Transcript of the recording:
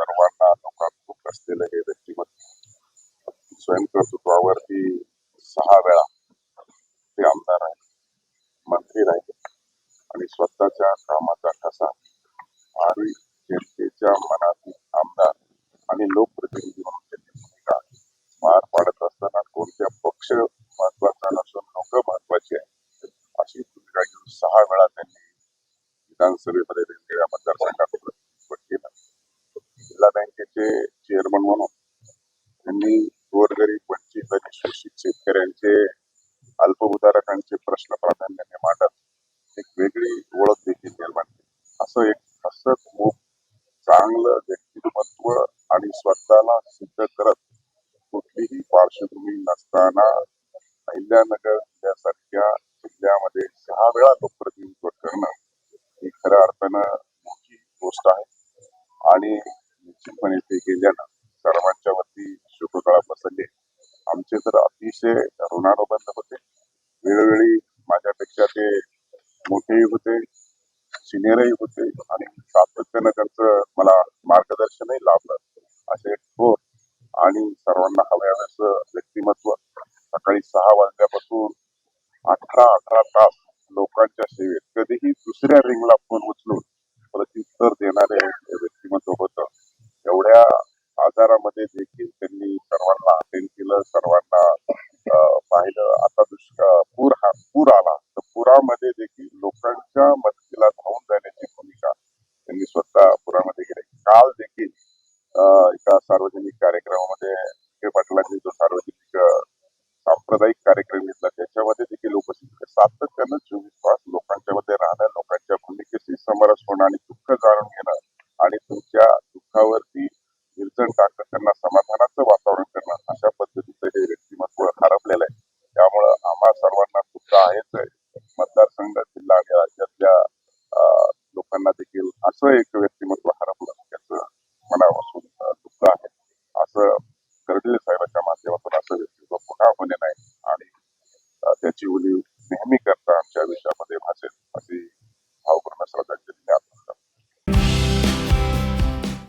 सर्वांना लोकांतूक असलेलं हे व्यक्तिमत्व स्वयंकर्तृत्वावरती सहा वेळा ते आमदार आहेत मंत्री राहिले आणि स्वतःच्या कामाचा ठसा आणि जनतेच्या मनातील आमदार आणि लोकप्रतिनिधी म्हणून त्यांनी भूमिका पार पाडत असताना कोणत्या पक्ष महत्त्वाचा नसून आहे अशी भूमिका घेऊन सहा वेळा त्यांनी विधानसभेमध्ये वेगवेगळ्या मतदारसंघात प्रतिनिधित्व केलं जिल्हा चेअरमन म्हणून त्यांनी गोरगरीब वंचित आणि शोषित शेतकऱ्यांचे अल्पभूधारकांचे प्रश्न प्राधान्याने मांडत एक वेगळी ओळख देखील निर्माण केली. असं एक असंच खूप चांगलं व्यक्तिमत्व आणि स्वतःला सिद्ध करत कुठलीही पार्श्वभूमी नसताना अहिल्यानगर जिल्ह्यासारख्या जिल्ह्यामध्ये सहा वेळा लोकप्रतिनिधित्व करणं ही खऱ्या अर्थानं मोठी गोष्ट आहे आणि निश्चितपणे ते गेल्यानं सर्वांच्या वरती शोककळा पसरली आमचे तर अतिशय होते. वेळोवेळी माझ्यापेक्षा ते मोठेही होते सिनियरही होते आणि सातत्यानं त्यांचं मला मार्गदर्शनही लाभलं. असे थोर आणि सर्वांना हव्यावेस व्यक्तिमत्व. सकाळी सहा वाजल्यापासून अठरा अठरा तास लोकांच्या सेवेत. कधीही दुसऱ्या रिंगला फोन उचलून प्रत्युत्तर देणारे व्यक्तिमत्व होतं. एवढ्या आजारामध्ये देखील त्यांनी सर्वांना अटेंड केलं सर्वांना अं, पाहिलं आता दुष्काळ पूर हा पूर आला तर पुरामध्ये देखील लोकांच्या मदतीला धावून जाण्याची भूमिका त्यांनी स्वतः पुरामध्ये केली काल देखील अं, एका सार्वजनिक कार्यक्रमामध्ये विखे पाटलांनी जो सार्वजनिक अं, सांप्रदायिक कार्यक्रम घेतला. त्याच्यामध्ये देखील उपस्थित सातत्यानं चोवीस तास लोकांच्या मध्ये राहणं लोकांच्या भूमिकेशी समरस होणं आणि दुःख जाणून घेणं आणि तुमच्या दुःखावरती निर्जण टाकत त्यांना समाधानाचं वातावरण करणं अशा पद्धतीचं हे व्यक्तिमत्व हरपलेलं आहे. त्यामुळं आम्हा सर्वांना दुःख आहेच आहे. मतदारसंघ जिल्हा आणि राज्यातल्या लोकांना देखील असं एक व्यक्तिमत्व हरपलं त्याचं मनापासून